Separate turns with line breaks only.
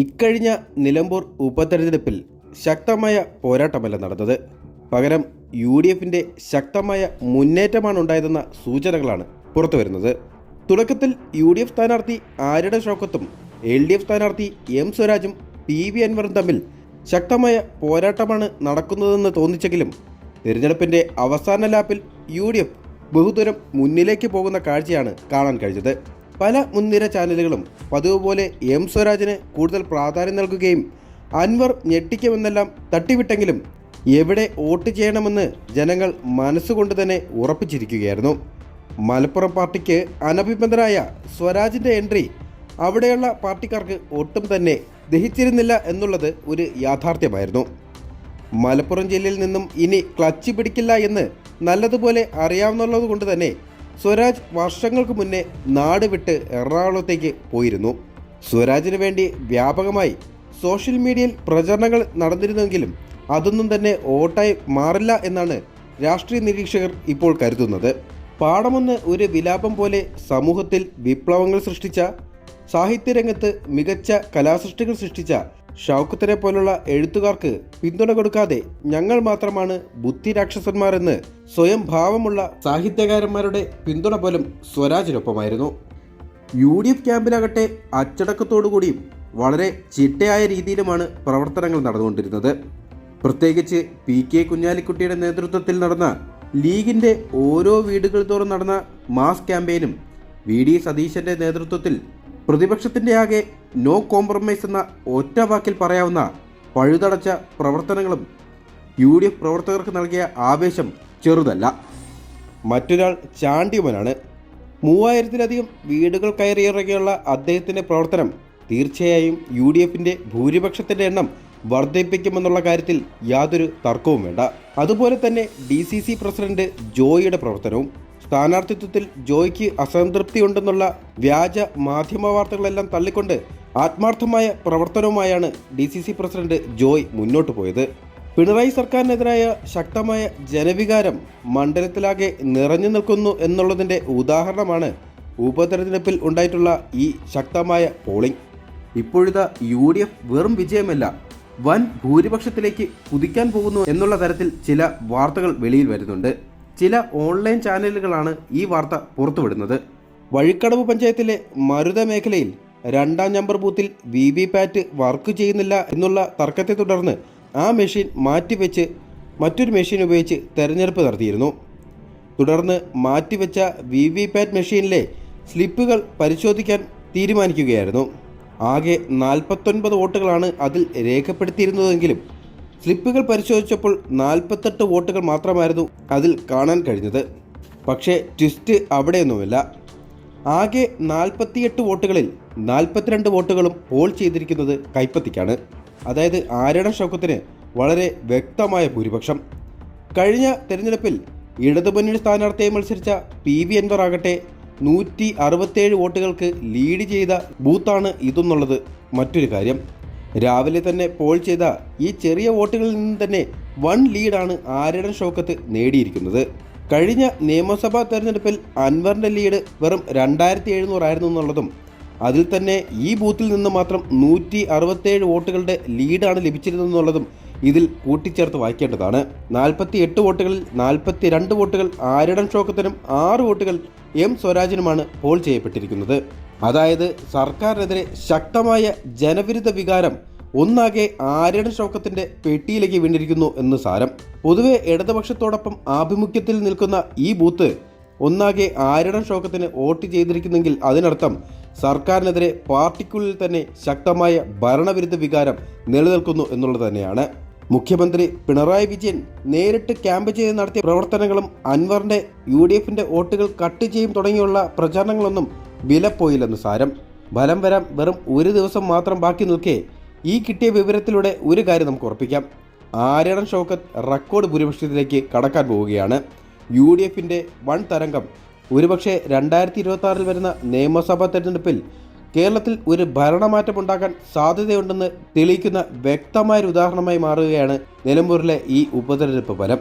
ഇക്കഴിഞ്ഞ നിലമ്പൂർ ഉപതെരഞ്ഞെടുപ്പിൽ ശക്തമായ പോരാട്ടമല്ല നടന്നത്. പകരം യു ഡി എഫിന്റെ ശക്തമായ മുന്നേറ്റമാണ് ഉണ്ടായതെന്ന സൂചനകളാണ് പുറത്തുവരുന്നത് തുടക്കത്തിൽ യു ഡി എഫ് സ്ഥാനാർത്ഥി ആരുടെ ഷോക്കത്തും എൽ ഡി എഫ് സ്ഥാനാർത്ഥി എം സ്വരാജും പി വി അൻവറും തമ്മിൽ ശക്തമായ പോരാട്ടമാണ് നടക്കുന്നതെന്ന് തോന്നിച്ചെങ്കിലും തിരഞ്ഞെടുപ്പിന്റെ അവസാന ലാപ്പിൽ യു ഡി എഫ് ബഹുദൂരം മുന്നിലേക്ക് പോകുന്ന കാഴ്ചയാണ് കാണാൻ കഴിഞ്ഞത്. പല മുൻനിര ചാനലുകളും പതിവ് പോലെ എം സ്വരാജിന് കൂടുതൽ പ്രാധാന്യം നൽകുകയും അൻവർ ഞെട്ടിക്കുമെന്നെല്ലാം തട്ടിവിട്ടെങ്കിലും എവിടെ വോട്ട് ചെയ്യണമെന്ന് ജനങ്ങൾ മനസ്സുകൊണ്ട് തന്നെ ഉറപ്പിച്ചിരിക്കുകയായിരുന്നു. മലപ്പുറം പാർട്ടിക്ക് അനഭിബന്ധനായ സ്വരാജിന്റെ എൻട്രി അവിടെയുള്ള പാർട്ടിക്കാർക്ക് ഒട്ടും തന്നെ ദഹിച്ചിരുന്നില്ല എന്നുള്ളത് ഒരു യാഥാർത്ഥ്യമായിരുന്നു. മലപ്പുറം ജില്ലയിൽ നിന്നും ഇനി ക്ലച്ച് പിടിക്കില്ല എന്ന് നല്ലതുപോലെ അറിയാവുന്നുള്ളത് കൊണ്ട് തന്നെ സ്വരാജ് വർഷങ്ങൾക്ക് മുന്നേ നാട് വിട്ട് എറണാകുളത്തേക്ക് പോയിരുന്നു. സ്വരാജിന് വേണ്ടി വ്യാപകമായി സോഷ്യൽ മീഡിയയിൽ പ്രചരണങ്ങൾ നടന്നിരുന്നെങ്കിലും അതൊന്നും തന്നെ വോട്ടായി മാറില്ല എന്നാണ് രാഷ്ട്രീയ നിരീക്ഷകർ ഇപ്പോൾ കരുതുന്നത്. പാഠമൊന്ന് ഒരു വിലാപം പോലെ സമൂഹത്തിൽ വിപ്ലവങ്ങൾ സൃഷ്ടിച്ച സാഹിത്യരംഗത്ത് മികച്ച കലാസൃഷ്ടികൾ സൃഷ്ടിച്ച ഷൗക്കത്തിനെ പോലുള്ള എഴുത്തുകാർക്ക് പിന്തുണ കൊടുക്കാതെ ഞങ്ങൾ മാത്രമാണ് ബുദ്ധി ബുദ്ധിരാക്ഷസന്മാരെന്ന് സ്വയം ഭാവമുള്ള സാഹിത്യകാരന്മാരുടെ പിന്തുണ പോലും സ്വരാജിനൊപ്പമായിരുന്നു. യു ഡി എഫ് ക്യാമ്പിലാകട്ടെ അച്ചടക്കത്തോടുകൂടിയും വളരെ ചിട്ടയായ രീതിയിലുമാണ് പ്രവർത്തനങ്ങൾ നടന്നുകൊണ്ടിരുന്നത്. പ്രത്യേകിച്ച് പി കെ കുഞ്ഞാലിക്കുട്ടിയുടെ നേതൃത്വത്തിൽ നടന്ന ലീഗിന്റെ ഓരോ വീടുകൾ തോറും നടന്ന മാസ് ക്യാമ്പയിനും വി ഡി സതീശന്റെ നേതൃത്വത്തിൽ പ്രതിപക്ഷത്തിന്റെ ആകെ നോ കോംപ്രമൈസ് എന്ന ഒറ്റ വാക്കിൽ പറയാവുന്ന പഴുതടച്ച പ്രവർത്തനങ്ങളും യു ഡി എഫ് പ്രവർത്തകർക്ക് നൽകിയ ആവേശം ചെറുതല്ല. മറ്റൊരാൾ ചാണ്ടിയുമനാണ് മൂവായിരത്തിലധികം വീടുകൾ കയറിയിറങ്ങിയുള്ള അദ്ദേഹത്തിന്റെ പ്രവർത്തനം തീർച്ചയായും യു ഡി എഫിന്റെ ഭൂരിപക്ഷത്തിന്റെ എണ്ണം വർദ്ധിപ്പിക്കുമെന്നുള്ള കാര്യത്തിൽ യാതൊരു തർക്കവും വേണ്ട. അതുപോലെ തന്നെ ഡി സി സി പ്രസിഡന്റ് ജോയിയുടെ പ്രവർത്തനവും സ്ഥാനാർത്ഥിത്വത്തിൽ ജോയ്ക്ക് അസംതൃപ്തിയുണ്ടെന്നുള്ള വ്യാജ മാധ്യമ വാർത്തകളെല്ലാം തള്ളിക്കൊണ്ട് ആത്മാർത്ഥമായ പ്രവർത്തനവുമായാണ് D C C president Joy മുന്നോട്ട് പോയത്. പിണറായി സർക്കാരിനെതിരായ ശക്തമായ ജനവികാരം മണ്ഡലത്തിലാകെ നിറഞ്ഞു നിൽക്കുന്നു എന്നുള്ളതിന്റെ ഉദാഹരണമാണ് ഉപതെരഞ്ഞെടുപ്പിൽ ഉണ്ടായിട്ടുള്ള ഈ ശക്തമായ പോളിംഗ്. ഇപ്പോഴത്തെ യു ഡി എഫ് വെറും വിജയമല്ല വൻ ഭൂരിപക്ഷത്തിലേക്ക് കുതിക്കാൻ പോകുന്നു എന്നുള്ള തരത്തിൽ ചില വാർത്തകൾ വെളിയിൽ വരുന്നുണ്ട്. ചില ഓൺലൈൻ ചാനലുകളാണ് ഈ വാർത്ത പുറത്തുവിടുന്നത്. വഴിക്കടവ് പഞ്ചായത്തിലെ മരുത മേഖലയിൽ രണ്ടാം നമ്പർ ബൂത്തിൽ വി വി പാറ്റ് വർക്ക് ചെയ്യുന്നില്ല എന്നുള്ള തർക്കത്തെ തുടർന്ന് ആ മെഷീൻ മാറ്റിവെച്ച് മറ്റൊരു മെഷീൻ ഉപയോഗിച്ച് തെരഞ്ഞെടുപ്പ് നടത്തിയിരുന്നു. തുടർന്ന് മാറ്റിവെച്ച വി വി പാറ്റ് മെഷീനിലെ സ്ലിപ്പുകൾ പരിശോധിക്കാൻ തീരുമാനിക്കുകയായിരുന്നു. ആകെ നാൽപ്പത്തൊൻപത് വോട്ടുകളാണ് അതിൽ രേഖപ്പെടുത്തിയിരുന്നതെങ്കിലും സ്ലിപ്പുകൾ പരിശോധിച്ചപ്പോൾ നാൽപ്പത്തെട്ട് വോട്ടുകൾ മാത്രമായിരുന്നു അതിൽ കാണാൻ കഴിഞ്ഞത്. പക്ഷേ ട്വിസ്റ്റ് അവിടെയൊന്നുമില്ല. ആകെ നാൽപ്പത്തിയെട്ട് വോട്ടുകളിൽ നാൽപ്പത്തിരണ്ട് വോട്ടുകളും പോൾ ചെയ്തിരിക്കുന്നത് കൈപ്പത്തിക്കാണ്. അതായത് ആരുടെ ഷൗക്കത്തിന് വളരെ വ്യക്തമായ ഭൂരിപക്ഷം. കഴിഞ്ഞ തെരഞ്ഞെടുപ്പിൽ ഇടതുമുന്നണി സ്ഥാനാർത്ഥിയെ മത്സരിച്ച പി വി അൻവർ ആകട്ടെ നൂറ്റി അറുപത്തേഴ് വോട്ടുകൾക്ക് ലീഡ് ചെയ്ത ബൂത്താണ് ഇതെന്നുള്ളത് മറ്റൊരു കാര്യം. രാവിലെ തന്നെ പോൾ ചെയ്ത ഈ ചെറിയ വോട്ടുകളിൽ നിന്ന് തന്നെ വൺ ലീഡാണ് ആര്യടൻ ഷോക്കത്ത് നേടിയിരിക്കുന്നത്. കഴിഞ്ഞ നിയമസഭാ തെരഞ്ഞെടുപ്പിൽ അൻവറിന്റെ ലീഡ് വെറും രണ്ടായിരത്തി എഴുന്നൂറായിരുന്നു എന്നുള്ളതും അതിൽ തന്നെ ഈ ബൂത്തിൽ നിന്ന് മാത്രം നൂറ്റി അറുപത്തേഴ് വോട്ടുകളുടെ ലീഡാണ് ലഭിച്ചിരുന്നതെന്നുള്ളതും ഇതിൽ കൂട്ടിച്ചേർത്ത് വായിക്കേണ്ടതാണ്. നാൽപ്പത്തി എട്ട് വോട്ടുകളിൽ നാൽപ്പത്തി രണ്ട് വോട്ടുകൾ ആര്യടൻ ഷോക്കത്തിനും ആറ് വോട്ടുകൾ എം സ്വരാജിനുമാണ് പോൾ ചെയ്യപ്പെട്ടിരിക്കുന്നത്. അതായത് സർക്കാരിനെതിരെ ശക്തമായ ജനവിരുദ്ധ വികാരം ഒന്നാകെ ആര്യട ശോകത്തിന്റെ പെട്ടിയിലേക്ക് വീണ്ടിരിക്കുന്നു എന്ന് സാരം. പൊതുവെ ഇടതുപക്ഷത്തോടൊപ്പം ആഭിമുഖ്യത്തിൽ നിൽക്കുന്ന ഈ ബൂത്ത് ഒന്നാകെ ആര്യട ശോകത്തിന് വോട്ട് ചെയ്തിരിക്കുന്നെങ്കിൽ അതിനർത്ഥം സർക്കാരിനെതിരെ പാർട്ടിക്കുള്ളിൽ തന്നെ ശക്തമായ ഭരണവിരുദ്ധ വികാരം നിലനിൽക്കുന്നു എന്നുള്ളത് തന്നെയാണ്. മുഖ്യമന്ത്രി പിണറായി വിജയൻ നേരിട്ട് ക്യാമ്പ് ചെയ്ത് നടത്തിയ പ്രവർത്തനങ്ങളും അൻവറിന്റെ യു ഡി എഫിന്റെ വോട്ടുകൾ കട്ട് ചെയ്യും തുടങ്ങിയുള്ള പ്രചാരണങ്ങളൊന്നും വിലപ്പോയില്ലെന്ന് സാരം. ഫലം വരാൻ വെറും ഒരു ദിവസം മാത്രം ബാക്കി നിൽക്കെ ഈ കിട്ടിയ വിവരത്തിലൂടെ ഒരു കാര്യം നമുക്ക് ഉറപ്പിക്കാം. ആര്യടൻ ഷൗക്കത്ത് റെക്കോർഡ് ഭൂരിപക്ഷത്തിലേക്ക് കടക്കാൻ പോവുകയാണ്. യു ഡി എഫിന്റെ വൺ തരംഗം. ഒരുപക്ഷെ രണ്ടായിരത്തി ഇരുപത്തി ആറിൽ വരുന്ന നിയമസഭാ തെരഞ്ഞെടുപ്പിൽ കേരളത്തിൽ ഒരു ഭരണമാറ്റം ഉണ്ടാക്കാൻ സാധ്യതയുണ്ടെന്ന് തെളിയിക്കുന്ന വ്യക്തമായൊരു ഉദാഹരണമായി മാറുകയാണ് നിലമ്പൂരിലെ ഈ ഉപതെരഞ്ഞെടുപ്പ് ഫലം.